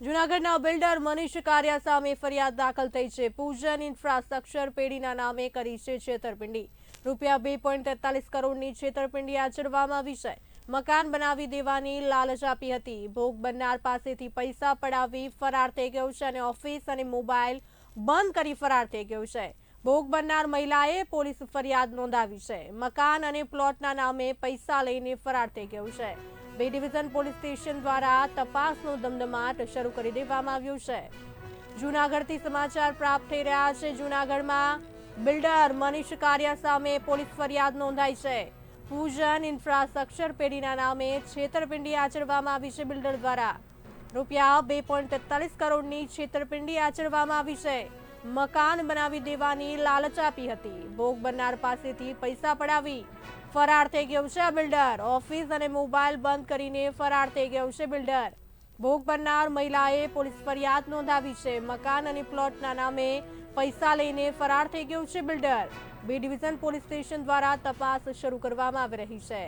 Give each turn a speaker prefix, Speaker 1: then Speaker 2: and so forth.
Speaker 1: જૂનાગઢના બિલ્ડર મનીષ કારિયા સામે ફરિયાદ દાખલ થઈ છે. પૂજન ઇન્ફ્રાસ્ટ્રક્ચર પેઢીના નામે કરી છે છેતરપિંડી. રૂપિયા બે પોઈન્ટ તેતાલીસ કરોડની છેતરપિંડી આચરવામાં આવી છે. મકાન બનાવી દેવાની લાલચ આપી હતી. ભોગ બનનાર પાસેથી પૈસા પડાવી ફરાર થઈ ગયો છે અને ઓફિસ અને મોબાઈલ બંધ કરી ફરાર થઈ ગયો છે. ભોગ બનનાર મહિલાએ પોલીસ ફરિયાદ નોંધાવી છે. મકાન અને પ્લોટના નામે પૈસા લઈને ફરાર થઈ ગયો છે. બે ડિવિઝન પોલીસ સ્ટેશન દ્વારા તપાસનો ધમધમાટ શરૂ કરી દેવામાં આવ્યો છે. જૂનાગઢથી સમાચાર પ્રાપ્ત થઈ રહ્યા છે. જૂનાગઢમાં બિલ્ડર મનીષ કારિયા સામે પોલીસ ફરિયાદ નોંધાઈ છે. પૂજન ઇન્ફ્રાસ્ટ્રક્ચર પેઢીના નામે છેતરપિંડી આચરવામાં આવી છે બિલ્ડર દ્વારા. રૂપિયા બે પોઈન્ટ તેતાલીસ કરોડની છેતરપિંડી આચરવામાં આવી છે. મકાન બનાવી દેવાની લાલચ આપી હતી. ભોગ બનનાર પાસેથી પૈસા પડાવી ફરાર થઈ ગયો છે બિલ્ડર. ઓફિસ અને મોબાઈલ બંધ કરીને ફરાર થઈ ગયો છે બિલ્ડર. ભોગ બનનાર મહિલાએ પોલીસ ફરિયાદ નોંધાવી છે. મકાન અને પ્લોટના નામે પૈસા લઈને ફરાર થઈ ગયો છે builder. B division police station દ્વારા તપાસ શરૂ કરવામાં આવી રહી છે.